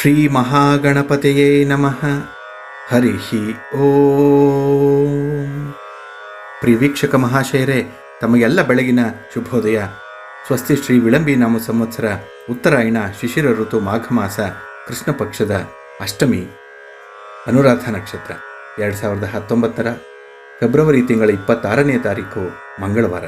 ಶ್ರೀ ಮಹಾಗಣಪತಿಯೇ ನಮಃ. ಹರಿ ಓಂ. ವೀಕ್ಷಕ ಮಹಾಶಯರೇ, ತಮಗೆಲ್ಲ ಬೆಳಗಿನ ಶುಭೋದಯ. ಸ್ವಸ್ತಿ ಶ್ರೀ ವಿಳಂಬಿ ನಾಮ ಸಂವತ್ಸರ ಉತ್ತರಾಯಣ ಶಿಶಿರ ಋತು ಮಾಘ ಮಾಸ ಕೃಷ್ಣ ಪಕ್ಷದ ಅಷ್ಟಮಿ ಅನುರಾಧ ನಕ್ಷತ್ರ, ಎರಡು ಸಾವಿರದ ಹತ್ತೊಂಬತ್ತರ ಫೆಬ್ರವರಿ ತಿಂಗಳ ಇಪ್ಪತ್ತಾರನೇ ತಾರೀಕು ಮಂಗಳವಾರ.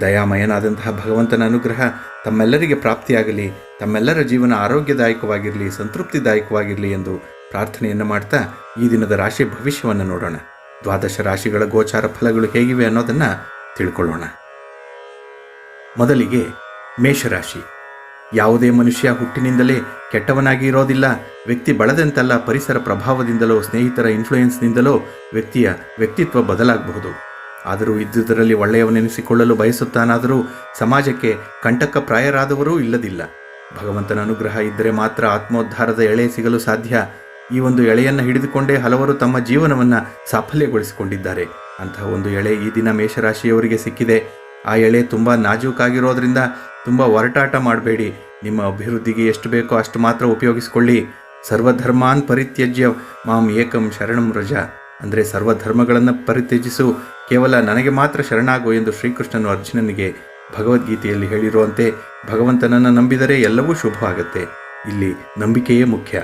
ದಯಾಮಯನಾದಂತಹ ಭಗವಂತನ ಅನುಗ್ರಹ ತಮ್ಮೆಲ್ಲರಿಗೆ ಪ್ರಾಪ್ತಿಯಾಗಲಿ, ತಮ್ಮೆಲ್ಲರ ಜೀವನ ಆರೋಗ್ಯದಾಯಕವಾಗಿರಲಿ, ಸಂತೃಪ್ತಿದಾಯಕವಾಗಿರಲಿ ಎಂದು ಪ್ರಾರ್ಥನೆಯನ್ನು ಮಾಡ್ತಾ ಈ ದಿನದ ರಾಶಿ ಭವಿಷ್ಯವನ್ನು ನೋಡೋಣ. ದ್ವಾದಶ ರಾಶಿಗಳ ಗೋಚಾರ ಫಲಗಳು ಹೇಗಿವೆ ಅನ್ನೋದನ್ನು ತಿಳ್ಕೊಳ್ಳೋಣ. ಮೊದಲಿಗೆ ಮೇಷರಾಶಿ. ಯಾವುದೇ ಮನುಷ್ಯ ಹುಟ್ಟಿನಿಂದಲೇ ಕೆಟ್ಟವನಾಗಿ ಇರೋದಿಲ್ಲ, ವ್ಯಕ್ತಿ ಬಳದಂತಲ್ಲ ಪರಿಸರ ಪ್ರಭಾವದಿಂದಲೋ, ಸ್ನೇಹಿತರ ಇನ್ಫ್ಲೂಯೆನ್ಸ್ನಿಂದಲೋ ವ್ಯಕ್ತಿಯ ವ್ಯಕ್ತಿತ್ವ ಬದಲಾಗಬಹುದು. ಆದರೂ ಇದ್ದುದರಲ್ಲಿ ಒಳ್ಳೆಯವನೆನಿಸಿಕೊಳ್ಳಲು ಬಯಸುತ್ತಾನಾದರೂ ಸಮಾಜಕ್ಕೆ ಕಂಟಕ ಪ್ರಾಯರಾದವರೂ ಇಲ್ಲದಿಲ್ಲ. ಭಗವಂತನ ಅನುಗ್ರಹ ಇದ್ದರೆ ಮಾತ್ರ ಆತ್ಮೋದ್ಧಾರದ ಎಳೆ ಸಿಗಲು ಸಾಧ್ಯ. ಈ ಒಂದು ಎಳೆಯನ್ನು ಹಿಡಿದುಕೊಂಡೇ ಹಲವರು ತಮ್ಮ ಜೀವನವನ್ನು ಸಾಫಲ್ಯಗೊಳಿಸಿಕೊಂಡಿದ್ದಾರೆ. ಅಂತಹ ಒಂದು ಎಳೆ ಈ ದಿನ ಮೇಷರಾಶಿಯವರಿಗೆ ಸಿಕ್ಕಿದೆ. ಆ ಎಳೆ ತುಂಬ ನಾಜೂಕಾಗಿರೋದ್ರಿಂದ ತುಂಬ ಒರಟಾಟ ಮಾಡಬೇಡಿ. ನಿಮ್ಮ ಅಭಿವೃದ್ಧಿಗೆ ಎಷ್ಟು ಬೇಕೋ ಅಷ್ಟು ಮಾತ್ರ ಉಪಯೋಗಿಸಿಕೊಳ್ಳಿ. ಸರ್ವಧರ್ಮಾನ್ ಪರಿತ್ಯಜ್ಯ ಮಾಂ ಏಕಂ ಶರಣಂ ರಜ. ಅಂದರೆ ಸರ್ವಧರ್ಮಗಳನ್ನು ಪರಿತ್ಯಜಿಸು. ಕೇವಲ ನನಗೆ ಮಾತ್ರ ಶರಣಾಗು ಎಂದು ಶ್ರೀಕೃಷ್ಣನು ಅರ್ಜುನನಿಗೆ ಭಗವದ್ಗೀತೆಯಲ್ಲಿ ಹೇಳಿರುವಂತೆ, ಭಗವಂತನನ್ನು ನಂಬಿದರೆ ಎಲ್ಲವೂ ಶುಭವಾಗುತ್ತೆ. ಇಲ್ಲಿ ನಂಬಿಕೆಯೇ ಮುಖ್ಯ.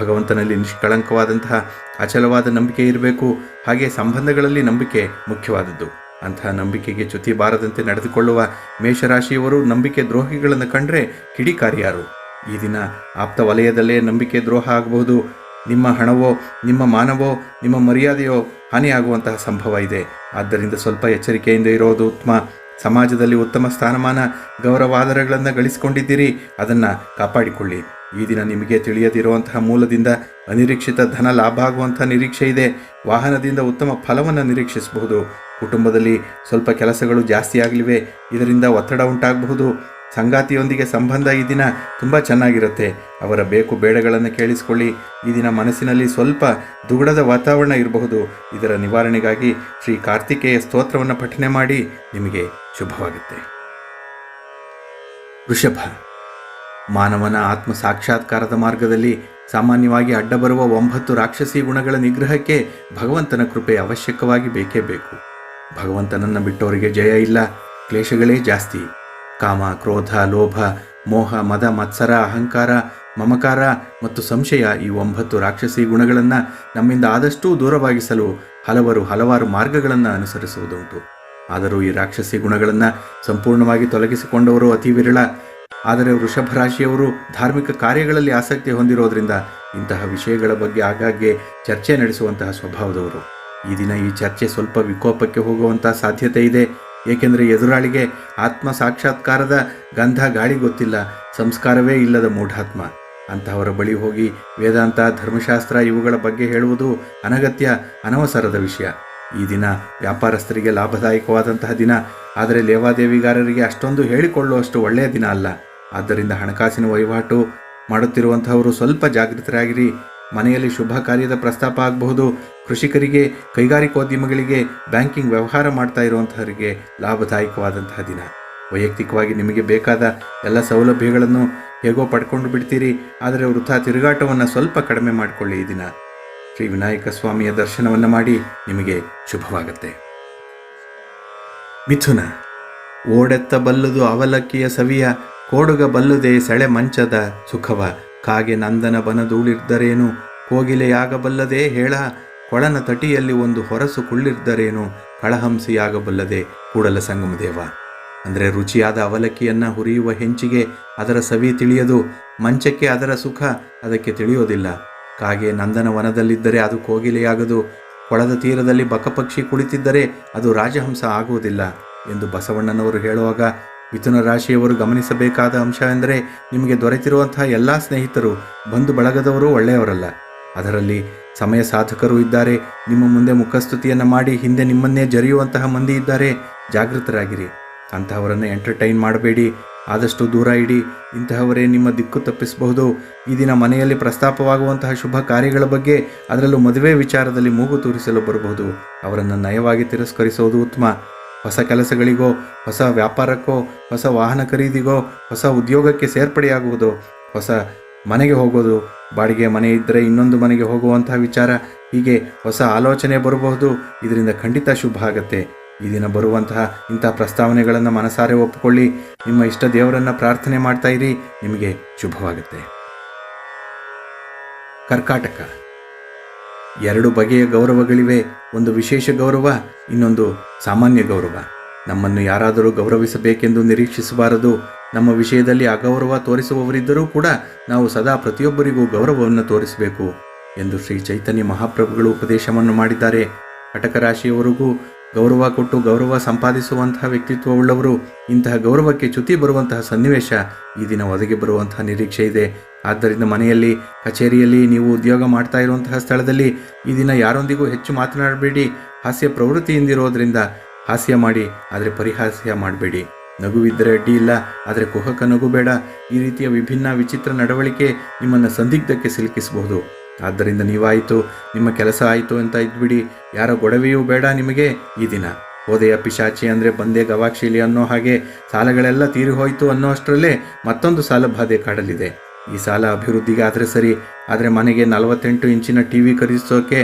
ಭಗವಂತನಲ್ಲಿ ನಿಷ್ಕಳಂಕವಾದಂತಹ ಅಚಲವಾದ ನಂಬಿಕೆ ಇರಬೇಕು. ಹಾಗೆ ಸಂಬಂಧಗಳಲ್ಲಿ ನಂಬಿಕೆ ಮುಖ್ಯವಾದದ್ದು. ಅಂತಹ ನಂಬಿಕೆಗೆ ಚ್ಯುತಿ ಬಾರದಂತೆ ನಡೆದುಕೊಳ್ಳುವ ಮೇಷರಾಶಿಯವರು ನಂಬಿಕೆ ದ್ರೋಹಿಗಳನ್ನು ಕಂಡ್ರೆ ಕಿಡಿಕಾರಿಯಾರು. ಈ ದಿನ ಆಪ್ತ ವಲಯದಲ್ಲೇ ನಂಬಿಕೆ ದ್ರೋಹ ಆಗಬಹುದು. ನಿಮ್ಮ ಹಣವೋ, ನಿಮ್ಮ ಮಾನವೋ, ನಿಮ್ಮ ಮರ್ಯಾದೆಯೋ ಹಾನಿಯಾಗುವಂತಹ ಸಂಭವ ಇದೆ. ಆದ್ದರಿಂದ ಸ್ವಲ್ಪ ಎಚ್ಚರಿಕೆಯಿಂದ ಇರೋದು ಉತ್ತಮ. ಸಮಾಜದಲ್ಲಿ ಉತ್ತಮ ಸ್ಥಾನಮಾನ ಗೌರವಾದರಗಳನ್ನು ಗಳಿಸಿಕೊಂಡಿದ್ದೀರಿ, ಅದನ್ನು ಕಾಪಾಡಿಕೊಳ್ಳಿ. ಈ ದಿನ ನಿಮಗೆ ತಿಳಿಯದಿರುವಂತಹ ಮೂಲದಿಂದ ಅನಿರೀಕ್ಷಿತ ಧನ ಲಾಭ ಆಗುವಂಥ ನಿರೀಕ್ಷೆ ಇದೆ. ವಾಹನದಿಂದ ಉತ್ತಮ ಫಲವನ್ನು ನಿರೀಕ್ಷಿಸಬಹುದು. ಕುಟುಂಬದಲ್ಲಿ ಸ್ವಲ್ಪ ಕೆಲಸಗಳು ಜಾಸ್ತಿ ಆಗಲಿವೆ. ಇದರಿಂದ ಒತ್ತಡ ಉಂಟಾಗಬಹುದು. ಸಂಗಾತಿಯೊಂದಿಗೆ ಸಂಬಂಧ ಈ ದಿನ ತುಂಬ ಚೆನ್ನಾಗಿರುತ್ತೆ. ಅವರ ಬೇಕು ಬೇಡಗಳನ್ನು ಕೇಳಿಸಿಕೊಳ್ಳಿ. ಈ ದಿನ ಮನಸ್ಸಿನಲ್ಲಿ ಸ್ವಲ್ಪ ದುಗುಡದ ವಾತಾವರಣ ಇರಬಹುದು. ಇದರ ನಿವಾರಣೆಗಾಗಿ ಶ್ರೀ ಕಾರ್ತಿಕೇಯ ಸ್ತೋತ್ರವನ್ನು ಪಠನೆ ಮಾಡಿ ನಿಮಗೆ ಶುಭವಾಗುತ್ತೆ. ವೃಷಭ, ಮಾನವನ ಆತ್ಮ ಸಾಕ್ಷಾತ್ಕಾರದ ಮಾರ್ಗದಲ್ಲಿ ಸಾಮಾನ್ಯವಾಗಿ ಅಡ್ಡಬರುವ ಒಂಬತ್ತು ರಾಕ್ಷಸಿ ಗುಣಗಳ ನಿಗ್ರಹಕ್ಕೆ ಭಗವಂತನ ಕೃಪೆ ಅವಶ್ಯಕವಾಗಿ ಬೇಕೇ ಬೇಕು. ಭಗವಂತನನ್ನು ಬಿಟ್ಟವರಿಗೆ ಜಯ ಇಲ್ಲ. ಕ್ಲೇಶಗಳೇ ಜಾಸ್ತಿ. ಕಾಮ, ಕ್ರೋಧ, ಲೋಭ, ಮೋಹ, ಮದ, ಮತ್ಸರ, ಅಹಂಕಾರ, ಮಮಕಾರ ಮತ್ತು ಸಂಶಯ ಈ ಒಂಬತ್ತು ರಾಕ್ಷಸಿ ಗುಣಗಳನ್ನು ನಮ್ಮಿಂದ ಆದಷ್ಟೂ ದೂರವಾಗಿಸಲು ಹಲವರು ಹಲವಾರು ಮಾರ್ಗಗಳನ್ನು ಅನುಸರಿಸುವುದುಂಟು. ಆದರೂ ಈ ರಾಕ್ಷಸಿ ಗುಣಗಳನ್ನು ಸಂಪೂರ್ಣವಾಗಿ ತೊಲಗಿಸಿಕೊಂಡವರು ಅತಿ ವಿರಳ. ಆದರೆ ವೃಷಭ ರಾಶಿಯವರು ಧಾರ್ಮಿಕ ಕಾರ್ಯಗಳಲ್ಲಿ ಆಸಕ್ತಿ ಹೊಂದಿರೋದ್ರಿಂದ ಇಂತಹ ವಿಷಯಗಳ ಬಗ್ಗೆ ಆಗಾಗ್ಗೆ ಚರ್ಚೆ ನಡೆಸುವಂತಹ ಸ್ವಭಾವದವರು. ಈ ದಿನ ಈ ಚರ್ಚೆ ಸ್ವಲ್ಪ ವಿಕೋಪಕ್ಕೆ ಹೋಗುವಂತಹ ಸಾಧ್ಯತೆ ಇದೆ. ಏಕೆಂದರೆ ಎದುರಾಳಿಗೆ ಆತ್ಮ ಸಾಕ್ಷಾತ್ಕಾರದ ಗಂಧ ಗಾಳಿ ಗೊತ್ತಿಲ್ಲ, ಸಂಸ್ಕಾರವೇ ಇಲ್ಲದ ಮೂಢಾತ್ಮ. ಅಂತಹವರ ಬಳಿ ಹೋಗಿ ವೇದಾಂತ, ಧರ್ಮಶಾಸ್ತ್ರ ಇವುಗಳ ಬಗ್ಗೆ ಹೇಳುವುದು ಅನಗತ್ಯ, ಅನವಸರದ ವಿಷಯ. ಈ ದಿನ ವ್ಯಾಪಾರಸ್ಥರಿಗೆ ಲಾಭದಾಯಕವಾದಂತಹ ದಿನ, ಆದರೆ ಲೇವಾದೇವಿಗಾರರಿಗೆ ಅಷ್ಟೊಂದು ಹೇಳಿಕೊಳ್ಳುವಷ್ಟು ಒಳ್ಳೆಯ ದಿನ ಅಲ್ಲ. ಆದ್ದರಿಂದ ಹಣಕಾಸಿನ ವಹಿವಾಟು ಮಾಡುತ್ತಿರುವಂತಹವರು ಸ್ವಲ್ಪ ಜಾಗೃತರಾಗಿರಿ ಮನೆಯಲ್ಲಿ ಶುಭ ಕಾರ್ಯದ ಪ್ರಸ್ತಾಪ ಆಗಬಹುದು. ಕೃಷಿಕರಿಗೆ, ಕೈಗಾರಿಕೋದ್ಯಮಗಳಿಗೆ ಬ್ಯಾಂಕಿಂಗ್ ವ್ಯವಹಾರ ಮಾಡ್ತಾ ಇರುವಂತಹವರಿಗೆ ಲಾಭದಾಯಕವಾದಂತಹ ದಿನ. ವೈಯಕ್ತಿಕವಾಗಿ ನಿಮಗೆ ಬೇಕಾದ ಎಲ್ಲ ಸೌಲಭ್ಯಗಳನ್ನು ಹೇಗೋ ಪಡ್ಕೊಂಡು ಬಿಡ್ತೀರಿ, ಆದರೆ ವೃಥಾ ತಿರುಗಾಟವನ್ನು ಸ್ವಲ್ಪ ಕಡಿಮೆ ಮಾಡಿಕೊಳ್ಳಿ ಈ ದಿನ. ಶ್ರೀ ವಿನಾಯಕ ಸ್ವಾಮಿಯ ದರ್ಶನವನ್ನು ಮಾಡಿ ನಿಮಗೆ ಶುಭವಾಗುತ್ತೆ. ಮಿಥುನ, ಓಡೆತ್ತ ಬಲ್ಲುದು ಅವಲಕ್ಕಿಯ ಸವಿಯ, ಕೋಡುಗ ಬಲ್ಲುದೆ ಸೆಳೆ ಮಂಚದ ಸುಖವ. ಕಾಗೆ ನಂದನ ಬನದೂಳಿರ್ದರೇನು ಕೋಗಿಲೆಯಾಗಬಲ್ಲದೆ ಹೇಳ, ಕೊಳನ ತಟಿಯಲ್ಲಿ ಒಂದು ಹೊರಸು ಕುಳ್ಳಿರ್ದರೇನು? ಕಳಹಂಸಿಯಾಗಬಲ್ಲದೆ ಕೂಡಲ ಸಂಗಮದೇವ. ಅಂದರೆ ರುಚಿಯಾದ ಅವಲಕ್ಕಿಯನ್ನು ಹುರಿಯುವ ಹೆಂಚಿಗೆ ಅದರ ಸವಿ ತಿಳಿಯದು, ಮಂಚಕ್ಕೆ ಅದರ ಸುಖ ಅದಕ್ಕೆ ತಿಳಿಯೋದಿಲ್ಲ. ಕಾಗೆ ನಂದನ ವನದಲ್ಲಿದ್ದರೆ ಅದು ಕೋಗಿಲೆಯಾಗದು, ಕೊಳದ ತೀರದಲ್ಲಿ ಬಕಪಕ್ಷಿ ಕುಳಿತಿದ್ದರೆ ಅದು ರಾಜಹಂಸ ಆಗುವುದಿಲ್ಲ ಎಂದು ಬಸವಣ್ಣನವರು ಹೇಳುವಾಗ ಮಿಥುನ ರಾಶಿಯವರು ಗಮನಿಸಬೇಕಾದ ಅಂಶ ಎಂದರೆ ನಿಮಗೆ ದೊರೆತಿರುವಂತಹ ಎಲ್ಲ ಸ್ನೇಹಿತರು, ಬಂಧು ಬಳಗದವರು ಒಳ್ಳೆಯವರಲ್ಲ. ಅದರಲ್ಲಿ ಸಮಯ ಸಾಧಕರು ಇದ್ದಾರೆ. ನಿಮ್ಮ ಮುಂದೆ ಮುಖಸ್ತುತಿಯನ್ನು ಮಾಡಿ ಹಿಂದೆ ನಿಮ್ಮನ್ನೇ ಜರಿಯುವಂತಹ ಮಂದಿ ಇದ್ದಾರೆ. ಜಾಗೃತರಾಗಿರಿ. ಅಂತಹವರನ್ನು ಎಂಟರ್ಟೈನ್ ಮಾಡಬೇಡಿ. ಆದಷ್ಟು ದೂರ ಇಡಿ. ಇಂತಹವರೇ ನಿಮ್ಮ ದಿಕ್ಕು ತಪ್ಪಿಸಬಹುದು. ಈ ದಿನ ಮನೆಯಲ್ಲಿ ಪ್ರಸ್ತಾಪವಾಗುವಂತಹ ಶುಭ ಕಾರ್ಯಗಳ ಬಗ್ಗೆ ಅದರಲ್ಲೂ ಮದುವೆ ವಿಚಾರದಲ್ಲಿ ಮೂಗು ತೂರಿಸಲು ಬರಬಹುದು. ಅವರನ್ನು ನಯವಾಗಿ ತಿರಸ್ಕರಿಸುವುದು ಉತ್ತಮ. ಹೊಸ ಕೆಲಸಗಳಿಗೋ, ಹೊಸ ವ್ಯಾಪಾರಕ್ಕೋ, ಹೊಸ ವಾಹನ ಖರೀದಿಗೋ, ಹೊಸ ಉದ್ಯೋಗಕ್ಕೆ ಸೇರ್ಪಡೆಯಾಗುವುದು, ಹೊಸ ಮನೆಗೆ ಹೋಗೋದು ಬಾಡಿಗೆ ಮನೆ ಇದ್ದರೆ ಇನ್ನೊಂದು ಮನೆಗೆ ಹೋಗುವಂತಹ ವಿಚಾರ, ಹೀಗೆ ಹೊಸ ಆಲೋಚನೆ ಬರಬಹುದು. ಇದರಿಂದ ಖಂಡಿತ ಶುಭ ಆಗತ್ತೆ. ಈ ದಿನ ಬರುವಂತಹ ಇಂಥ ಪ್ರಸ್ತಾವನೆಗಳನ್ನು ಮನಸಾರೆ ಒಪ್ಪಿಕೊಳ್ಳಿ ನಿಮ್ಮ ಇಷ್ಟ ದೇವರನ್ನು ಪ್ರಾರ್ಥನೆ ಮಾಡ್ತಾ ಇರಿ. ನಿಮಗೆ ಶುಭವಾಗುತ್ತೆ. ಕರ್ಕಾಟಕ ಎರಡು ಬಗೆಯ ಗೌರವಗಳಿವೆ. ಒಂದು ವಿಶೇಷ ಗೌರವ, ಇನ್ನೊಂದು ಸಾಮಾನ್ಯ ಗೌರವ. ನಮ್ಮನ್ನು ಯಾರಾದರೂ ಗೌರವಿಸಬೇಕೆಂದು ನಿರೀಕ್ಷಿಸಬಾರದು. ನಮ್ಮ ವಿಷಯದಲ್ಲಿ ಅಗೌರವ ತೋರಿಸುವವರಿದ್ದರೂ ಕೂಡ ನಾವು ಸದಾ ಪ್ರತಿಯೊಬ್ಬರಿಗೂ ಗೌರವವನ್ನು ತೋರಿಸಬೇಕು ಎಂದು ಶ್ರೀ ಚೈತನ್ಯ ಮಹಾಪ್ರಭುಗಳು ಉಪದೇಶವನ್ನು ಮಾಡಿದ್ದಾರೆ. ಕಟಕ ರಾಶಿಯವರಿಗೂ ಗೌರವ ಕೊಟ್ಟು ಗೌರವ ಸಂಪಾದಿಸುವಂತಹ ವ್ಯಕ್ತಿತ್ವವುಳ್ಳವರು ಇಂತಹ ಗೌರವಕ್ಕೆ ಚ್ಯುತಿ ಬರುವಂತಹ ಸನ್ನಿವೇಶ ಈ ದಿನ ಒದಗಿ ಬರುವಂತಹ ನಿರೀಕ್ಷೆ ಇದೆ. ಆದ್ದರಿಂದ ಮನೆಯಲ್ಲಿ, ಕಚೇರಿಯಲ್ಲಿ ನೀವು ಉದ್ಯೋಗ ಮಾಡ್ತಾ ಇರುವಂತಹ ಸ್ಥಳದಲ್ಲಿ ಈ ದಿನ ಯಾರೊಂದಿಗೂ ಹೆಚ್ಚು ಮಾತನಾಡಬೇಡಿ. ಹಾಸ್ಯ ಪ್ರವೃತ್ತಿಯಿಂದಿರೋದ್ರಿಂದ ಹಾಸ್ಯ ಮಾಡಿ, ಆದರೆ ಪರಿಹಾಸ್ಯ ಮಾಡಬೇಡಿ. ನಗುವಿದ್ದರೆ ಅಡ್ಡಿ ಇಲ್ಲ, ಆದರೆ ಕುಹಕ ನಗು ಬೇಡ ಈ ರೀತಿಯ ವಿಭಿನ್ನ ವಿಚಿತ್ರ ನಡವಳಿಕೆ ನಿಮ್ಮನ್ನು ಸಂದಿಗ್ಧಕ್ಕೆ ಸಿಲುಕಿಸಬಹುದು. ಆದ್ದರಿಂದ ನೀವಾಯಿತು, ನಿಮ್ಮ ಕೆಲಸ ಆಯಿತು ಅಂತ ಇದ್ಬಿಡಿ. ಯಾರ ಗೊಡವೆಯೂ ಬೇಡ ನಿಮಗೆ ಈ ದಿನ. ಹೋದೆಯ ಪಿಶಾಚಿ ಅಂದರೆ ಬಂದೆ ಗವಾಕ್ಷಿಲಿ ಅನ್ನೋ ಹಾಗೆ ಸಾಲಗಳೆಲ್ಲ ತೀರಿ ಹೋಯಿತು ಅನ್ನೋ ಅಷ್ಟರಲ್ಲೇ ಮತ್ತೊಂದು ಸಾಲ ಬಾಧೆ ಕಾಡಲಿದೆ. ಈ ಸಾಲ ಅಭಿವೃದ್ಧಿಗೆ ಆದರೆ ಸರಿ, ಆದರೆ ಮನೆಗೆ ನಲವತ್ತೆಂಟು ಇಂಚಿನ ಟಿ ವಿ ಖರೀದಿಸೋಕೆ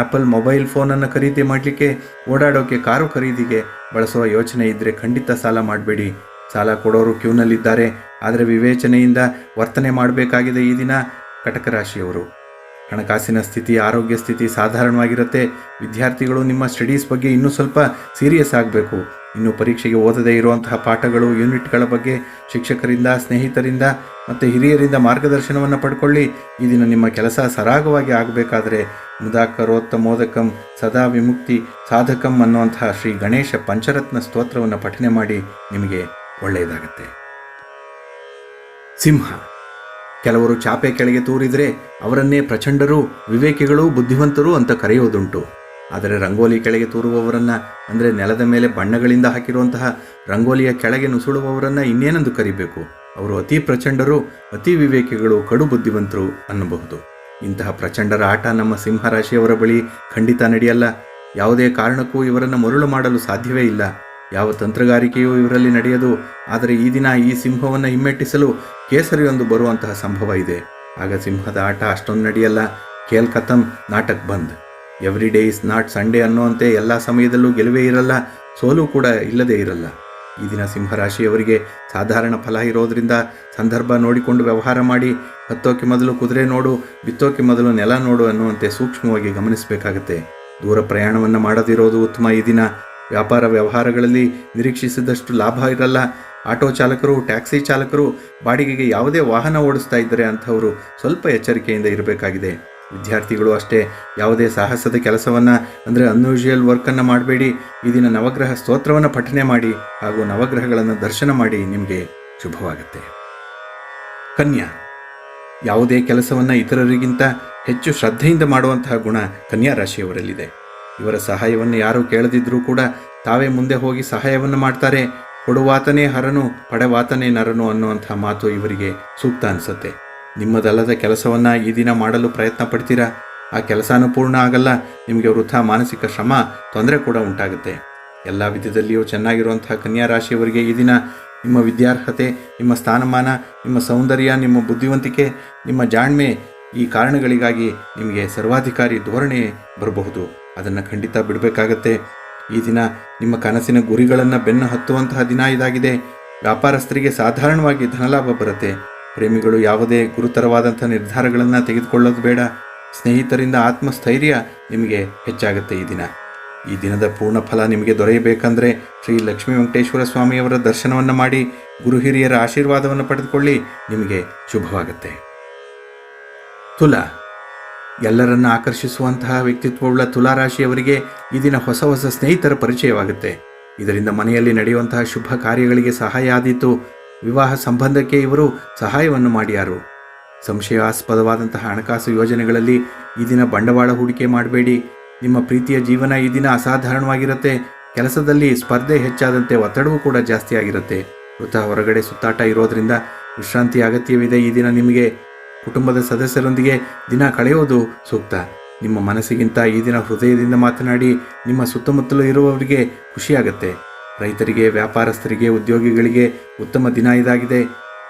ಆ್ಯಪಲ್ ಮೊಬೈಲ್ ಫೋನನ್ನು ಖರೀದಿ ಮಾಡಲಿಕ್ಕೆ, ಓಡಾಡೋಕೆ, ಕಾರು ಖರೀದಿಗೆ ಬಳಸುವ ಯೋಚನೆ ಇದ್ದರೆ ಖಂಡಿತ ಸಾಲ ಮಾಡಬೇಡಿ. ಸಾಲ ಕೊಡೋರು ಕ್ಯೂನಲ್ಲಿದ್ದಾರೆ, ಆದರೆ ವಿವೇಚನೆಯಿಂದ ವರ್ತನೆ ಮಾಡಬೇಕಾಗಿದೆ ಈ ದಿನ ಕಟಕ ರಾಶಿಯವರು ಹಣಕಾಸಿನ ಸ್ಥಿತಿ, ಆರೋಗ್ಯ ಸ್ಥಿತಿ ಸಾಧಾರಣವಾಗಿರುತ್ತೆ. ವಿದ್ಯಾರ್ಥಿಗಳು ನಿಮ್ಮ ಸ್ಟಡೀಸ್ ಬಗ್ಗೆ ಇನ್ನೂ ಸ್ವಲ್ಪ ಸೀರಿಯಸ್ ಆಗಬೇಕು. ಇನ್ನು ಪರೀಕ್ಷೆಗೆ ಓದದೇ ಇರುವಂತಹ ಪಾಠಗಳು, ಯೂನಿಟ್ಗಳ ಬಗ್ಗೆ ಶಿಕ್ಷಕರಿಂದ, ಸ್ನೇಹಿತರಿಂದ ಮತ್ತು ಹಿರಿಯರಿಂದ ಮಾರ್ಗದರ್ಶನವನ್ನು ಪಡ್ಕೊಳ್ಳಿ. ಈ ದಿನ ನಿಮ್ಮ ಕೆಲಸ ಸರಾಗವಾಗಿ ಆಗಬೇಕಾದರೆ ಮುದಾಕರೋತ್ತ ಮೋದಕಂ ಸದಾ ವಿಮುಕ್ತಿ ಸಾಧಕಂ ಅನ್ನುವಂತಹ ಶ್ರೀ ಗಣೇಶ ಪಂಚರತ್ನ ಸ್ತೋತ್ರವನ್ನು ಪಠನೆ ಮಾಡಿ ನಿಮಗೆ ಒಳ್ಳೆಯದಾಗತ್ತೆ. ಸಿಂಹ. ಕೆಲವರು ಚಾಪೆ ಕೆಳಗೆ ತೂರಿದರೆ ಅವರನ್ನೇ ಪ್ರಚಂಡರು, ವಿವೇಕಿಗಳು, ಬುದ್ಧಿವಂತರು ಅಂತ ಕರೆಯುವುದುಂಟು ಆದರೆ ರಂಗೋಲಿ ಕೆಳಗೆ ತೂರುವವರನ್ನ, ಅಂದರೆ ನೆಲದ ಮೇಲೆ ಬಣ್ಣಗಳಿಂದ ಹಾಕಿರುವಂತಹ ರಂಗೋಲಿಯ ಕೆಳಗೆ ನುಸುಳುವವರನ್ನ ಇನ್ನೇನೆಂದು ಕರಿಬೇಕು? ಅವರು ಅತಿ ಪ್ರಚಂಡರು, ಅತಿ ವಿವೇಕಿಗಳು, ಕಡು ಬುದ್ಧಿವಂತರು ಅನ್ನಬಹುದು. ಇಂತಹ ಪ್ರಚಂಡರ ಆಟ ನಮ್ಮ ಸಿಂಹರಾಶಿಯವರ ಬಳಿ ಖಂಡಿತ ನಡೆಯಲ್ಲ. ಯಾವುದೇ ಕಾರಣಕ್ಕೂ ಇವರನ್ನು ಮರುಳು ಮಾಡಲು ಸಾಧ್ಯವೇ ಇಲ್ಲ. ಯಾವ ತಂತ್ರಗಾರಿಕೆಯೂ ಇವರಲ್ಲಿ ನಡೆಯದು. ಆದರೆ ಈ ದಿನ ಈ ಸಿಂಹವನ್ನು ಹಿಮ್ಮೆಟ್ಟಿಸಲು ಕೇಸರಿಯೊಂದು ಬರುವಂತಹ ಸಂಭವ ಇದೆ. ಆಗ ಸಿಂಹದ ಆಟ ಅಷ್ಟೊಂದು ನಡೆಯಲ್ಲ. ಖೇಲ್ ನಾಟಕ್ ಬಂದ್. Every day is not Sunday ಅನ್ನುವಂತೆ ಎಲ್ಲ ಸಮಯದಲ್ಲೂ ಗೆಲುವೇ ಇರಲ್ಲ, ಸೋಲು ಕೂಡ ಇಲ್ಲದೇ ಇರಲ್ಲ. ಈ ದಿನ ಸಿಂಹರಾಶಿಯವರಿಗೆ ಸಾಧಾರಣ ಫಲ ಇರೋದರಿಂದ ಸಂದರ್ಭ ನೋಡಿಕೊಂಡು ವ್ಯವಹಾರ ಮಾಡಿ, ಹತ್ತೋಕೆ ಮೊದಲು ಕುದುರೆ ನೋಡು, ಬಿತ್ತೋಕೆ ಮೊದಲು ನೆಲ ನೋಡು ಅನ್ನುವಂತೆ ಸೂಕ್ಷ್ಮವಾಗಿ ಗಮನಿಸಬೇಕಾಗತ್ತೆ. ದೂರ ಪ್ರಯಾಣವನ್ನು ಮಾಡದಿರೋದು ಉತ್ತಮ ಈ ದಿನ. ವ್ಯಾಪಾರ ವ್ಯವಹಾರಗಳಲ್ಲಿ ನಿರೀಕ್ಷಿಸಿದಷ್ಟು ಲಾಭ ಇರಲ್ಲ. ಆಟೋ ಚಾಲಕರು, ಟ್ಯಾಕ್ಸಿ ಚಾಲಕರು ಬಾಡಿಗೆಗೆ ಯಾವುದೇ ವಾಹನ ಓಡಿಸ್ತಾ ಇದ್ದರೆ ಅಂಥವರು ಸ್ವಲ್ಪ ಎಚ್ಚರಿಕೆಯಿಂದ ಇರಬೇಕಾಗಿದೆ. ವಿದ್ಯಾರ್ಥಿಗಳು ಅಷ್ಟೇ ಯಾವುದೇ ಸಾಹಸದ ಕೆಲಸವನ್ನು ಅಂದರೆ ಅನ್ಯೂಶುವಲ್ ವರ್ಕನ್ನು ಮಾಡಬೇಡಿ. ಈ ದಿನ ನವಗ್ರಹ ಸ್ತೋತ್ರವನ್ನು ಪಠನೆ ಮಾಡಿ ಹಾಗೂ ನವಗ್ರಹಗಳನ್ನು ದರ್ಶನ ಮಾಡಿ ನಿಮಗೆ ಶುಭವಾಗುತ್ತೆ. ಕನ್ಯಾ, ಯಾವುದೇ ಕೆಲಸವನ್ನು ಇತರರಿಗಿಂತ ಹೆಚ್ಚು ಶ್ರದ್ಧೆಯಿಂದ ಮಾಡುವಂತಹ ಗುಣ ಕನ್ಯಾ ರಾಶಿಯವರಲ್ಲಿದೆ. ಇವರ ಸಹಾಯವನ್ನು ಯಾರೂ ಕೇಳದಿದ್ದರೂ ಕೂಡ ತಾವೇ ಮುಂದೆ ಹೋಗಿ ಸಹಾಯವನ್ನು ಮಾಡ್ತಾರೆ. ಕೊಡುವಾತನೇ ಹರನು, ಪಡೆವಾತನೇ ನರನು ಅನ್ನುವಂಥ ಮಾತು ಇವರಿಗೆ ಸೂಕ್ತ ಅನಿಸುತ್ತೆ. ನಿಮ್ಮದಲ್ಲದ ಕೆಲಸವನ್ನು ಈ ದಿನ ಮಾಡಲು ಪ್ರಯತ್ನ ಪಡ್ತೀರಾ? ಆ ಕೆಲಸನೂ ಪೂರ್ಣ ಆಗಲ್ಲ. ನಿಮಗೆ ವೃಥಾ ಮಾನಸಿಕ ಶ್ರಮ, ತೊಂದರೆ ಕೂಡ ಉಂಟಾಗುತ್ತೆ. ಎಲ್ಲ ವಿಧದಲ್ಲಿಯೂ ಚೆನ್ನಾಗಿರುವಂತಹ ಕನ್ಯಾ ರಾಶಿಯವರಿಗೆ ಈ ದಿನ ನಿಮ್ಮ ವಿದ್ಯಾರ್ಹತೆ, ನಿಮ್ಮ ಸ್ಥಾನಮಾನ, ನಿಮ್ಮ ಸೌಂದರ್ಯ, ನಿಮ್ಮ ಬುದ್ಧಿವಂತಿಕೆ, ನಿಮ್ಮ ಜಾಣ್ಮೆ ಈ ಕಾರಣಗಳಿಗಾಗಿ ನಿಮಗೆ ಸರ್ವಾಧಿಕಾರಿ ಧೋರಣೆ ಬರಬಹುದು. ಅದನ್ನು ಖಂಡಿತ ಬಿಡಬೇಕಾಗತ್ತೆ. ಈ ದಿನ ನಿಮ್ಮ ಕನಸಿನ ಗುರಿಗಳನ್ನು ಬೆನ್ನು ಹತ್ತುವಂತಹ ದಿನ ಇದಾಗಿದೆ. ವ್ಯಾಪಾರಸ್ಥರಿಗೆ ಸಾಧಾರಣವಾಗಿ ಧನಲಾಭ ಬರುತ್ತೆ. ಪ್ರೇಮಿಗಳು ಯಾವುದೇ ಗುರುತರವಾದಂಥ ನಿರ್ಧಾರಗಳನ್ನು ತೆಗೆದುಕೊಳ್ಳೋದು ಬೇಡ. ಸ್ನೇಹಿತರಿಂದ ಆತ್ಮಸ್ಥೈರ್ಯ ನಿಮಗೆ ಹೆಚ್ಚಾಗುತ್ತೆ ಈ ದಿನ. ಈ ದಿನದ ಪೂರ್ಣ ಫಲ ನಿಮಗೆ ದೊರೆಯಬೇಕಂದ್ರೆ ಶ್ರೀ ಲಕ್ಷ್ಮೀ ವೆಂಕಟೇಶ್ವರ ಸ್ವಾಮಿಯವರ ದರ್ಶನವನ್ನು ಮಾಡಿ, ಗುರು ಹಿರಿಯರ ಆಶೀರ್ವಾದವನ್ನು ಪಡೆದುಕೊಳ್ಳಿ, ನಿಮಗೆ ಶುಭವಾಗುತ್ತೆ. ತುಲಾ. ಎಲ್ಲರನ್ನ ಆಕರ್ಷಿಸುವಂತಹ ವ್ಯಕ್ತಿತ್ವವುಳ್ಳ ತುಲಾರಾಶಿಯವರಿಗೆ ಈ ದಿನ ಹೊಸ ಹೊಸ ಸ್ನೇಹಿತರ ಪರಿಚಯವಾಗುತ್ತೆ. ಇದರಿಂದ ಮನೆಯಲ್ಲಿ ನಡೆಯುವಂತಹ ಶುಭ ಕಾರ್ಯಗಳಿಗೆ ಸಹಾಯ ಆದೀತು. ವಿವಾಹ ಸಂಬಂಧಕ್ಕೆ ಇವರು ಸಹಾಯವನ್ನು ಮಾಡಿಯಾರು. ಸಂಶಯಾಸ್ಪದವಾದಂತಹ ಹಣಕಾಸು ಯೋಜನೆಗಳಲ್ಲಿ ಈ ದಿನ ಬಂಡವಾಳ ಹೂಡಿಕೆ ಮಾಡಬೇಡಿ. ನಿಮ್ಮ ಪ್ರೀತಿಯ ಜೀವನ ಈ ದಿನ ಅಸಾಧಾರಣವಾಗಿರುತ್ತೆ. ಕೆಲಸದಲ್ಲಿ ಸ್ಪರ್ಧೆ ಹೆಚ್ಚಾದಂತೆ ಒತ್ತಡವೂ ಕೂಡ ಜಾಸ್ತಿ ಆಗಿರುತ್ತೆ ವೃತ ಹೊರಗಡೆ ಸುತ್ತಾಟ ಇರೋದ್ರಿಂದ ವಿಶ್ರಾಂತಿ ಅಗತ್ಯವಿದೆ ಈ ದಿನ ನಿಮಗೆ. ಕುಟುಂಬದ ಸದಸ್ಯರೊಂದಿಗೆ ದಿನ ಕಳೆಯೋದು ಸೂಕ್ತ. ನಿಮ್ಮ ಮನಸ್ಸಿಗಿಂತ ಈ ದಿನ ಹೃದಯದಿಂದ ಮಾತನಾಡಿ ನಿಮ್ಮ ಸುತ್ತಮುತ್ತಲೂ ಇರುವವರಿಗೆ ಖುಷಿಯಾಗತ್ತೆ. ರೈತರಿಗೆ, ವ್ಯಾಪಾರಸ್ಥರಿಗೆ, ಉದ್ಯೋಗಿಗಳಿಗೆ ಉತ್ತಮ ದಿನ ಇದಾಗಿದೆ.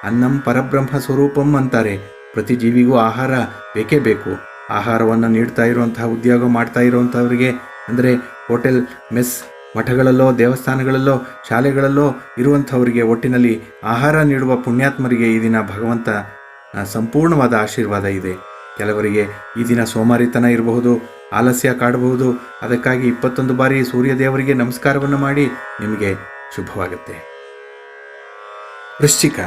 ಅನ್ನಂ ಪರಬ್ರಹ್ಮ ಸ್ವರೂಪಂ ಅಂತಾರೆ. ಪ್ರತಿ ಜೀವಿಗೂ ಆಹಾರ ಬೇಕೇ ಬೇಕು. ಆಹಾರವನ್ನು ನೀಡ್ತಾ ಇರುವಂತಹ, ಉದ್ಯೋಗ ಮಾಡ್ತಾ ಇರುವಂಥವರಿಗೆ ಅಂದರೆ ಹೋಟೆಲ್, ಮೆಸ್ ಮಠಗಳಲ್ಲೋ, ದೇವಸ್ಥಾನಗಳಲ್ಲೋ, ಶಾಲೆಗಳಲ್ಲೋ ಇರುವಂಥವರಿಗೆ ಒಟ್ಟಿನಲ್ಲಿ ಆಹಾರ ನೀಡುವ ಪುಣ್ಯಾತ್ಮರಿಗೆ ಈ ದಿನ ಭಗವಂತ ಸಂಪೂರ್ಣವಾದ ಆಶೀರ್ವಾದ ಇದೆ. ಕೆಲವರಿಗೆ ಈ ದಿನ ಸೋಮಾರಿತನ ಇರಬಹುದು. ಆಲಸ್ಯ ಕಾಡಬಹುದು. ಅದಕ್ಕಾಗಿ ಇಪ್ಪತ್ತೊಂದು ಬಾರಿ ಸೂರ್ಯ ದೇವರಿಗೆ ನಮಸ್ಕಾರವನ್ನು ಮಾಡಿ ನಿಮಗೆ ಶುಭವಾಗುತ್ತೆ. ವೃಶ್ಚಿಕ.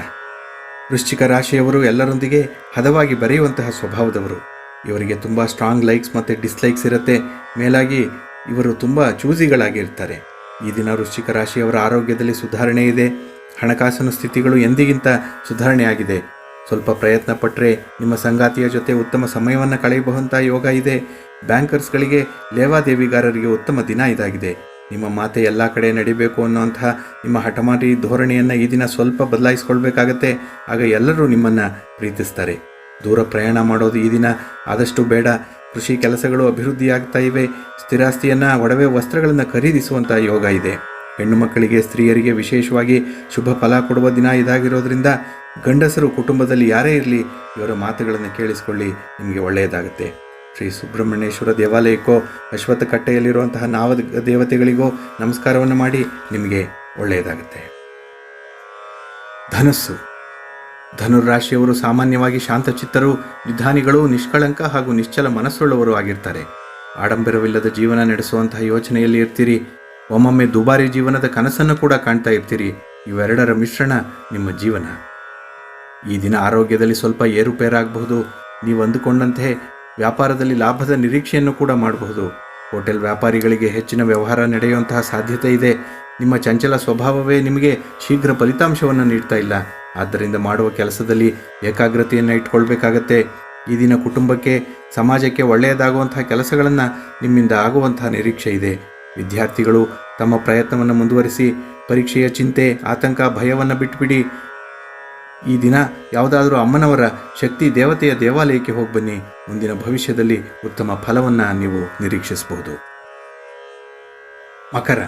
ವೃಶ್ಚಿಕ ರಾಶಿಯವರು ಎಲ್ಲರೊಂದಿಗೆ ಹದವಾಗಿ ಬರೆಯುವಂತಹ ಸ್ವಭಾವದವರು. ಇವರಿಗೆ ತುಂಬ ಸ್ಟ್ರಾಂಗ್ ಲೈಕ್ಸ್ ಮತ್ತು ಡಿಸ್ಲೈಕ್ಸ್ ಇರುತ್ತೆ. ಮೇಲಾಗಿ ಇವರು ತುಂಬ ಚೂಸಿಗಳಾಗಿರ್ತಾರೆ ಈ ದಿನ ವೃಶ್ಚಿಕ ರಾಶಿಯವರ ಆರೋಗ್ಯದಲ್ಲಿ ಸುಧಾರಣೆ ಇದೆ. ಹಣಕಾಸಿನ ಸ್ಥಿತಿಗಳು ಎಂದಿಗಿಂತ ಸುಧಾರಣೆಯಾಗಿದೆ. ಸ್ವಲ್ಪ ಪ್ರಯತ್ನ ಪಟ್ಟರೆ ನಿಮ್ಮ ಸಂಗಾತಿಯ ಜೊತೆ ಉತ್ತಮ ಸಮಯವನ್ನು ಕಳೆಯಬಹುದಂಥ ಯೋಗ ಇದೆ. ಬ್ಯಾಂಕರ್ಸ್ಗಳಿಗೆ, ಲೇವಾದೇವಿಗಾರರಿಗೆ ಉತ್ತಮ ದಿನ ಇದಾಗಿದೆ. ನಿಮ್ಮ ಮಾತೆ ಎಲ್ಲ ಕಡೆ ನಡಿಬೇಕು ಅನ್ನುವಂತಹ ನಿಮ್ಮ ಹಠಮಾರಿ ಧೋರಣೆಯನ್ನು ಈ ದಿನ ಸ್ವಲ್ಪ ಬದಲಾಯಿಸ್ಕೊಳ್ಬೇಕಾಗತ್ತೆ. ಆಗ ಎಲ್ಲರೂ ನಿಮ್ಮನ್ನು ಪ್ರೀತಿಸ್ತಾರೆ. ದೂರ ಪ್ರಯಾಣ ಮಾಡೋದು ಈ ದಿನ ಆದಷ್ಟು ಬೇಡ. ಕೃಷಿ ಕೆಲಸಗಳು ಅಭಿವೃದ್ಧಿಯಾಗ್ತಾ ಇವೆ. ಸ್ಥಿರಾಸ್ತಿಯನ್ನು, ಒಡವೆ ವಸ್ತ್ರಗಳನ್ನು ಖರೀದಿಸುವಂಥ ಯೋಗ ಇದೆ. ಹೆಣ್ಣು ಮಕ್ಕಳಿಗೆ, ಸ್ತ್ರೀಯರಿಗೆ ವಿಶೇಷವಾಗಿ ಶುಭ ಫಲ ಕೊಡುವ ದಿನ ಇದಾಗಿರೋದ್ರಿಂದ ಗಂಡಸರು ಕುಟುಂಬದಲ್ಲಿ ಯಾರೇ ಇರಲಿ, ಇವರ ಮಾತುಗಳನ್ನು ಕೇಳಿಸಿಕೊಳ್ಳಿ, ನಿಮಗೆ ಒಳ್ಳೆಯದಾಗುತ್ತೆ. ಶ್ರೀ ಸುಬ್ರಹ್ಮಣ್ಯೇಶ್ವರ ದೇವಾಲಯಕ್ಕೋ ಅಶ್ವತ್ಥ ಕಟ್ಟೆಯಲ್ಲಿರುವಂತಹ ನಾವ ದೇವತೆಗಳಿಗೋ ನಮಸ್ಕಾರವನ್ನು ಮಾಡಿ ನಿಮಗೆ ಒಳ್ಳೆಯದಾಗುತ್ತೆ. ಧನಸ್ಸು. ಧನುರಾಶಿಯವರು ಸಾಮಾನ್ಯವಾಗಿ ಶಾಂತಚಿತ್ತರು ನಿಧಾನಿಗಳು ನಿಷ್ಕಳಂಕ ಹಾಗೂ ನಿಶ್ಚಲ ಮನಸ್ಸುಳ್ಳವರು ಆಗಿರ್ತಾರೆ. ಆಡಂಬರವಿಲ್ಲದ ಜೀವನ ನಡೆಸುವಂತಹ ಯೋಚನೆಯಲ್ಲಿ ಇರ್ತೀರಿ. ಒಮ್ಮೊಮ್ಮೆ ದುಬಾರಿ ಜೀವನದ ಕನಸನ್ನು ಕೂಡ ಕಾಣ್ತಾ ಇರ್ತೀರಿ. ಇವೆರಡರ ಮಿಶ್ರಣ ನಿಮ್ಮ ಜೀವನ. ಈ ದಿನ ಆರೋಗ್ಯದಲ್ಲಿ ಸ್ವಲ್ಪ ಏರುಪೇರಾಗಬಹುದು. ನೀವು ಅಂದುಕೊಂಡಂತೆ ವ್ಯಾಪಾರದಲ್ಲಿ ಲಾಭದ ನಿರೀಕ್ಷೆಯನ್ನು ಕೂಡ ಮಾಡಬಹುದು. ಹೋಟೆಲ್ ವ್ಯಾಪಾರಿಗಳಿಗೆ ಹೆಚ್ಚಿನ ವ್ಯವಹಾರ ನಡೆಯುವಂತಹ ಸಾಧ್ಯತೆ ಇದೆ. ನಿಮ್ಮ ಚಂಚಲ ಸ್ವಭಾವವೇ ನಿಮಗೆ ಶೀಘ್ರ ಫಲಿತಾಂಶವನ್ನು ನೀಡ್ತಾ ಇಲ್ಲ. ಆದ್ದರಿಂದ ಮಾಡುವ ಕೆಲಸದಲ್ಲಿ ಏಕಾಗ್ರತೆಯನ್ನು ಇಟ್ಕೊಳ್ಬೇಕಾಗತ್ತೆ. ಈ ದಿನ ಕುಟುಂಬಕ್ಕೆ, ಸಮಾಜಕ್ಕೆ ಒಳ್ಳೆಯದಾಗುವಂತಹ ಕೆಲಸಗಳನ್ನು ನಿಮ್ಮಿಂದ ಆಗುವಂತಹ ನಿರೀಕ್ಷೆ ಇದೆ. ವಿದ್ಯಾರ್ಥಿಗಳು ತಮ್ಮ ಪ್ರಯತ್ನವನ್ನು ಮುಂದುವರಿಸಿ ಪರೀಕ್ಷೆಯ ಚಿಂತೆ, ಆತಂಕ, ಭಯವನ್ನು ಬಿಟ್ಟುಬಿಡಿ ಈ ದಿನ ಯಾವುದಾದರೂ ಅಮ್ಮನವರ ಶಕ್ತಿ ದೇವತೆಯ ದೇವಾಲಯಕ್ಕೆ ಹೋಗಿ ಬನ್ನಿ. ಮುಂದಿನ ಭವಿಷ್ಯದಲ್ಲಿ ಉತ್ತಮ ಫಲವನ್ನು ನೀವು ನಿರೀಕ್ಷಿಸಬಹುದು. ಮಕರ.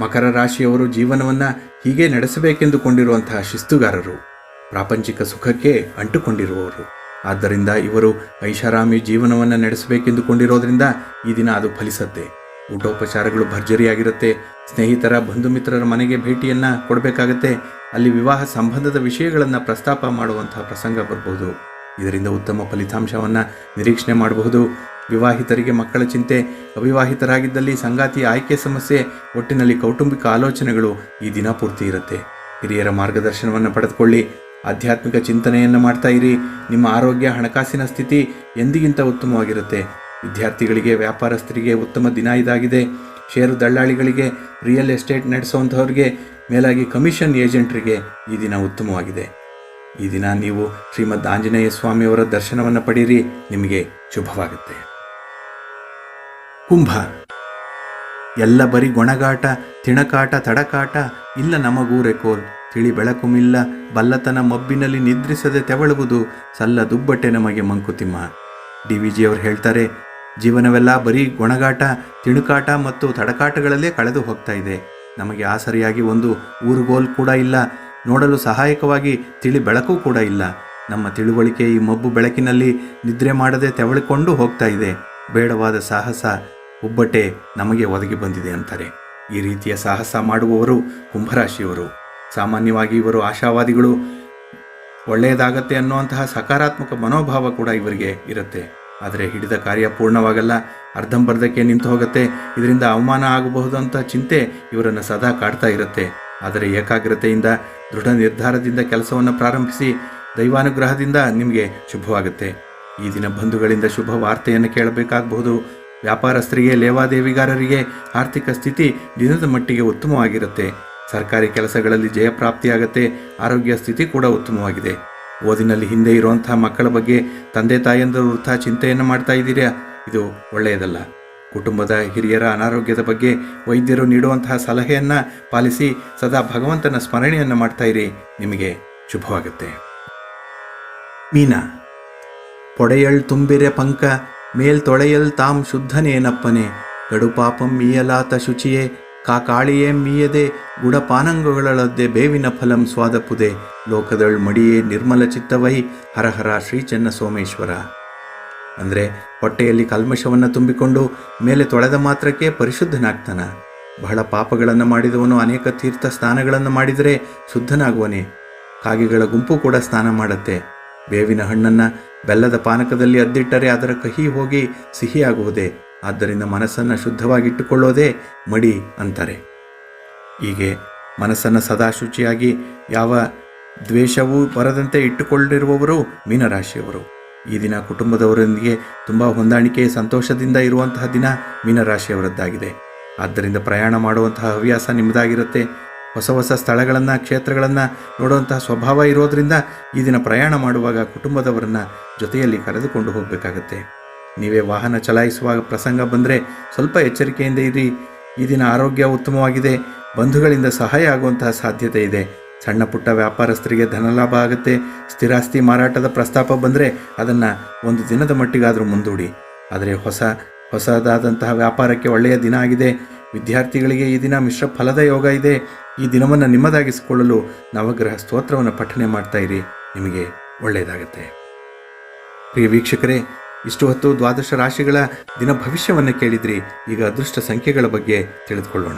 ಮಕರ ರಾಶಿಯವರು ಜೀವನವನ್ನು ಹೀಗೆ ನಡೆಸಬೇಕೆಂದುಕೊಂಡಿರುವಂತಹ ಶಿಸ್ತುಗಾರರು. ಪ್ರಾಪಂಚಿಕ ಸುಖಕ್ಕೆ ಅಂಟುಕೊಂಡಿರುವವರು. ಆದ್ದರಿಂದ ಇವರು ಐಷಾರಾಮಿ ಜೀವನವನ್ನು ನಡೆಸಬೇಕೆಂದುಕೊಂಡಿರೋದ್ರಿಂದ ಈ ದಿನ ಅದು ಫಲಿಸತ್ತೆ. ಊಟೋಪಚಾರಗಳು ಭರ್ಜರಿಯಾಗಿರುತ್ತೆ. ಸ್ನೇಹಿತರ ಬಂಧು ಮಿತ್ರರ ಮನೆಗೆ ಭೇಟಿಯನ್ನು ಕೊಡಬೇಕಾಗತ್ತೆ. ಅಲ್ಲಿ ವಿವಾಹ ಸಂಬಂಧದ ವಿಷಯಗಳನ್ನು ಪ್ರಸ್ತಾಪ ಮಾಡುವಂತಹ ಪ್ರಸಂಗ ಬರ್ಬೋದು. ಇದರಿಂದ ಉತ್ತಮ ಫಲಿತಾಂಶವನ್ನು ನಿರೀಕ್ಷಣೆ ಮಾಡಬಹುದು. ವಿವಾಹಿತರಿಗೆ ಮಕ್ಕಳ ಚಿಂತೆ, ಅವಿವಾಹಿತರಾಗಿದ್ದಲ್ಲಿ ಸಂಗಾತಿ ಆಯ್ಕೆ ಸಮಸ್ಯೆ, ಒಟ್ಟಿನಲ್ಲಿ ಕೌಟುಂಬಿಕ ಆಲೋಚನೆಗಳು ಈ ದಿನ ಪೂರ್ತಿ ಇರುತ್ತೆ. ಹಿರಿಯರ ಮಾರ್ಗದರ್ಶನವನ್ನು ಪಡೆದುಕೊಳ್ಳಿ. ಆಧ್ಯಾತ್ಮಿಕ ಚಿಂತನೆಯನ್ನು ಮಾಡ್ತಾ ಇರಿ. ನಿಮ್ಮ ಆರೋಗ್ಯ, ಹಣಕಾಸಿನ ಸ್ಥಿತಿ ಎಂದಿಗಿಂತ ಉತ್ತಮವಾಗಿರುತ್ತೆ. ವಿದ್ಯಾರ್ಥಿಗಳಿಗೆ, ವ್ಯಾಪಾರಸ್ಥರಿಗೆ ಉತ್ತಮ ದಿನ ಇದಾಗಿದೆ. ಷೇರು ದಳ್ಳಾಳಿಗಳಿಗೆ ರಿಯಲ್ ಎಸ್ಟೇಟ್ ನಡೆಸುವಂಥವ್ರಿಗೆ ಮೇಲಾಗಿ ಕಮಿಷನ್ ಏಜೆಂಟ್ರಿಗೆ ಈ ದಿನ ಉತ್ತಮವಾಗಿದೆ. ಈ ದಿನ ನೀವು ಶ್ರೀಮದ್ ಆಂಜನೇಯ ಸ್ವಾಮಿಯವರ ದರ್ಶನವನ್ನು ಪಡೀರಿ ನಿಮಗೆ ಶುಭವಾಗುತ್ತೆ. ಕುಂಭ. ಎಲ್ಲ ಬರಿ ಗೊಣಗಾಟ, ತಿಣಕಾಟ, ತಡಕಾಟ, ಇಲ್ಲ ನಮಗೂ ರೆಕೋಲ್ ತಿಳಿ ಬೆಳಕುಮಿಲ್ಲ, ಬಲ್ಲತನ ಮಬ್ಬಿನಲ್ಲಿ ನಿದ್ರಿಸದೆ ತೆವಳುವುದು, ಸಲ್ಲ ದುಬ್ಬಟ್ಟೆ ನಮಗೆ ಮಂಕುತಿಮ್ಮ. ಡಿ ವಿ ಜಿಯವರು ಹೇಳ್ತಾರೆ ಜೀವನವೆಲ್ಲ ಬರೀ ಗೊಣಗಾಟ, ತಿಣುಕಾಟ ಮತ್ತು ತಡಕಾಟಗಳಲ್ಲೇ ಕಳೆದು ಹೋಗ್ತಾ ಇದೆ. ನಮಗೆ ಆಸರಿಯಾಗಿ ಒಂದು ಊರುಗೋಲ್ ಕೂಡ ಇಲ್ಲ. ನೋಡಲು ಸಹಾಯಕವಾಗಿ ತಿಳಿ ಬೆಳಕು ಕೂಡ ಇಲ್ಲ. ನಮ್ಮ ತಿಳುವಳಿಕೆ ಈ ಮಬ್ಬು ಬೆಳಕಿನಲ್ಲಿ ನಿದ್ರೆ ಮಾಡದೆ ತೆವಳಿಕೊಂಡು ಹೋಗ್ತಾ ಇದೆ. ಬೇಡವಾದ ಸಾಹಸ ಉಬ್ಬಟ್ಟೆ ನಮಗೆ ಒದಗಿ ಬಂದಿದೆ ಅಂತಾರೆ. ಈ ರೀತಿಯ ಸಾಹಸ ಮಾಡುವವರು ಕುಂಭರಾಶಿಯವರು. ಸಾಮಾನ್ಯವಾಗಿ ಇವರು ಆಶಾವಾದಿಗಳು. ಒಳ್ಳೆಯದಾಗತ್ತೆ ಅನ್ನುವಂತಹ ಸಕಾರಾತ್ಮಕ ಮನೋಭಾವ ಕೂಡ ಇವರಿಗೆ ಇರುತ್ತೆ. ಆದರೆ ಹಿಡಿದ ಕಾರ್ಯ ಪೂರ್ಣವಾಗಲ್ಲ. ಅರ್ಧಂಬರ್ಧಕ್ಕೆ ನಿಂತು ಹೋಗುತ್ತೆ. ಇದರಿಂದ ಅವಮಾನ ಆಗಬಹುದು ಅಂತ ಚಿಂತೆ ಇವರನ್ನು ಸದಾ ಕಾಡ್ತಾ ಇರುತ್ತೆ. ಆದರೆ ಏಕಾಗ್ರತೆಯಿಂದ, ದೃಢ ನಿರ್ಧಾರದಿಂದ ಕೆಲಸವನ್ನು ಪ್ರಾರಂಭಿಸಿ, ದೈವಾನುಗ್ರಹದಿಂದ ನಿಮಗೆ ಶುಭವಾಗುತ್ತೆ. ಈ ದಿನ ಬಂಧುಗಳಿಂದ ಶುಭ ವಾರ್ತೆಯನ್ನು ಕೇಳಬೇಕಾಗಬಹುದು. ವ್ಯಾಪಾರಸ್ಥರಿಗೆ ಲೇವಾದೇವಿಗಾರರಿಗೆ ಆರ್ಥಿಕ ಸ್ಥಿತಿ ದಿನದ ಮಟ್ಟಿಗೆ ಉತ್ತಮವಾಗಿರುತ್ತೆ. ಸರ್ಕಾರಿ ಕೆಲಸಗಳಲ್ಲಿ ಜಯಪ್ರಾಪ್ತಿಯಾಗತ್ತೆ. ಆರೋಗ್ಯ ಸ್ಥಿತಿ ಕೂಡ ಉತ್ತಮವಾಗಿದೆ. ಓದಿನಲ್ಲಿ ಹಿಂದೆ ಇರುವಂತಹ ಮಕ್ಕಳ ಬಗ್ಗೆ ತಂದೆ ತಾಯಂದರು ವೃತ್ತ ಚಿಂತೆಯನ್ನು ಮಾಡ್ತಾ ಇದ್ದೀರಾ? ಇದು ಒಳ್ಳೆಯದಲ್ಲ. ಕುಟುಂಬದ ಹಿರಿಯರ ಅನಾರೋಗ್ಯದ ಬಗ್ಗೆ ವೈದ್ಯರು ನೀಡುವಂತಹ ಸಲಹೆಯನ್ನು ಪಾಲಿಸಿ ಸದಾ ಭಗವಂತನ ಸ್ಮರಣೆಯನ್ನು ಮಾಡ್ತಾ ಇರಿ. ನಿಮಗೆ ಶುಭವಾಗುತ್ತೆ. ಮೀನಾ, ಪೊಡೆಯಳ್ ತುಂಬಿರೆ ಪಂಕ, ಮೇಲ್ ತೊಳೆಯಲ್ ತಾಮ್ ಶುದ್ಧನೇನಪ್ಪನೆ, ಗಡುಪಾಪಂ ಮೀಯಲಾತ ಶುಚಿಯೇ ಕಾಕಾಳಿಯೇ ಮೀಯದೆ ಗುಡಪಾನಂಗಗಳದ್ದೆ ಬೇವಿನ ಫಲಂ ಸ್ವಾದಪುದೆ ಲೋಕದಳ್ ಮಡಿಯೇ ನಿರ್ಮಲ ಚಿತ್ತವೈ ಹರಹರ ಶ್ರೀ ಚೆನ್ನ ಸೋಮೇಶ್ವರ. ಅಂದರೆ ಹೊಟ್ಟೆಯಲ್ಲಿ ಕಲ್ಮಶವನ್ನು ತುಂಬಿಕೊಂಡು ಮೇಲೆ ತೊಳೆದ ಮಾತ್ರಕ್ಕೆ ಪರಿಶುದ್ಧನಾಗ್ತಾನ. ಬಹಳ ಪಾಪಗಳನ್ನು ಮಾಡಿದವನು ಅನೇಕ ತೀರ್ಥ ಸ್ನಾನಗಳನ್ನು ಮಾಡಿದರೆ ಶುದ್ಧನಾಗುವನೇ. ಕಾಗೆಗಳ ಗುಂಪು ಕೂಡ ಸ್ನಾನ ಮಾಡುತ್ತೆ. ಬೇವಿನ ಹಣ್ಣನ್ನು ಬೆಲ್ಲದ ಪಾನಕದಲ್ಲಿ ಅದ್ದಿಟ್ಟರೆ ಅದರ ಕಹಿ ಹೋಗಿ ಸಿಹಿಯಾಗುವುದೇ. ಆದ್ದರಿಂದ ಮನಸ್ಸನ್ನು ಶುದ್ಧವಾಗಿಟ್ಟುಕೊಳ್ಳೋದೇ ಮಡಿ ಅಂತಾರೆ. ಹೀಗೆ ಮನಸ್ಸನ್ನು ಸದಾ ಶುಚಿಯಾಗಿ ಯಾವ ದ್ವೇಷವೂ ಬರದಂತೆ ಇಟ್ಟುಕೊಂಡಿರುವವರು ಮೀನರಾಶಿಯವರು. ಈ ದಿನ ಕುಟುಂಬದವರೊಂದಿಗೆ ತುಂಬ ಹೊಂದಾಣಿಕೆ ಸಂತೋಷದಿಂದ ಇರುವಂತಹ ದಿನ ಮೀನರಾಶಿಯವರದ್ದಾಗಿದೆ. ಆದ್ದರಿಂದ ಪ್ರಯಾಣ ಮಾಡುವಂತಹ ಹವ್ಯಾಸ ನಿಮ್ಮದಾಗಿರುತ್ತೆ. ಹೊಸ ಹೊಸ ಸ್ಥಳಗಳನ್ನು, ಕ್ಷೇತ್ರಗಳನ್ನು ನೋಡುವಂತಹ ಸ್ವಭಾವ ಇರೋದರಿಂದ ಈ ದಿನ ಪ್ರಯಾಣ ಮಾಡುವಾಗ ಕುಟುಂಬದವರನ್ನು ಜೊತೆಯಲ್ಲಿ ಕರೆದುಕೊಂಡು ಹೋಗಬೇಕಾಗತ್ತೆ. ನೀವೇ ವಾಹನ ಚಲಾಯಿಸುವಾಗ ಪ್ರಸಂಗ ಬಂದರೆ ಸ್ವಲ್ಪ ಎಚ್ಚರಿಕೆಯಿಂದ ಇರಿ. ಈ ದಿನ ಆರೋಗ್ಯ ಉತ್ತಮವಾಗಿದೆ. ಬಂಧುಗಳಿಂದ ಸಹಾಯ ಆಗುವಂತಹ ಸಾಧ್ಯತೆ ಇದೆ. ಸಣ್ಣ ಪುಟ್ಟ ವ್ಯಾಪಾರಸ್ಥರಿಗೆ ಧನಲಾಭ ಆಗುತ್ತೆ. ಸ್ಥಿರಾಸ್ತಿ ಮಾರಾಟದ ಪ್ರಸ್ತಾಪ ಬಂದರೆ ಅದನ್ನು ಒಂದು ದಿನದ ಮಟ್ಟಿಗಾದರೂ ಮುಂದೂಡಿ. ಆದರೆ ಹೊಸ, ಹೊಸದಾದಂತಹ ವ್ಯಾಪಾರಕ್ಕೆ ಒಳ್ಳೆಯ ದಿನ ಆಗಿದೆ. ವಿದ್ಯಾರ್ಥಿಗಳಿಗೆ ಈ ದಿನ ಮಿಶ್ರ ಫಲದ ಯೋಗ ಇದೆ. ಈ ದಿನವನ್ನು ನಿಮ್ಮದಾಗಿಸಿಕೊಳ್ಳಲು ನವಗ್ರಹ ಸ್ತೋತ್ರವನ್ನು ಪಠನೆ ಮಾಡ್ತಾ ಇರಿ. ನಿಮಗೆ ಒಳ್ಳೆಯದಾಗುತ್ತೆ. ಪ್ರಿಯ ವೀಕ್ಷಕರೇ ಇಷ್ಟು ಹೊತ್ತು ದ್ವಾದಶ ರಾಶಿಗಳ ದಿನ ಭವಿಷ್ಯವನ್ನು ಕೇಳಿದ್ರಿ. ಈಗ ಅದೃಷ್ಟ ಸಂಖ್ಯೆಗಳ ಬಗ್ಗೆ ತಿಳಿದುಕೊಳ್ಳೋಣ.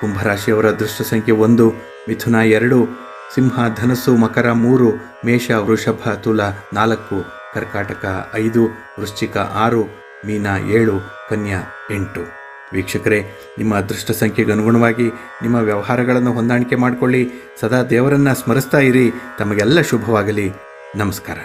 ಕುಂಭರಾಶಿಯವರ ಅದೃಷ್ಟ ಸಂಖ್ಯೆ ಒಂದು, ಮಿಥುನ ಎರಡು, ಸಿಂಹ, ಧನಸ್ಸು, ಮಕರ ಮೂರು, ಮೇಷ, ವೃಷಭ, ತುಲ ನಾಲ್ಕು, ಕರ್ಕಾಟಕ ಐದು, ವೃಶ್ಚಿಕ ಆರು, ಮೀನ ಏಳು, ಕನ್ಯಾ ಎಂಟು. ವೀಕ್ಷಕರೇ, ನಿಮ್ಮ ಅದೃಷ್ಟ ಸಂಖ್ಯೆಗೆ ಅನುಗುಣವಾಗಿ ನಿಮ್ಮ ವ್ಯವಹಾರಗಳನ್ನು ಹೊಂದಾಣಿಕೆ ಮಾಡಿಕೊಳ್ಳಿ. ಸದಾ ದೇವರನ್ನು ಸ್ಮರಿಸ್ತಾ ಇರಿ. ತಮಗೆಲ್ಲ ಶುಭವಾಗಲಿ. ನಮಸ್ಕಾರ.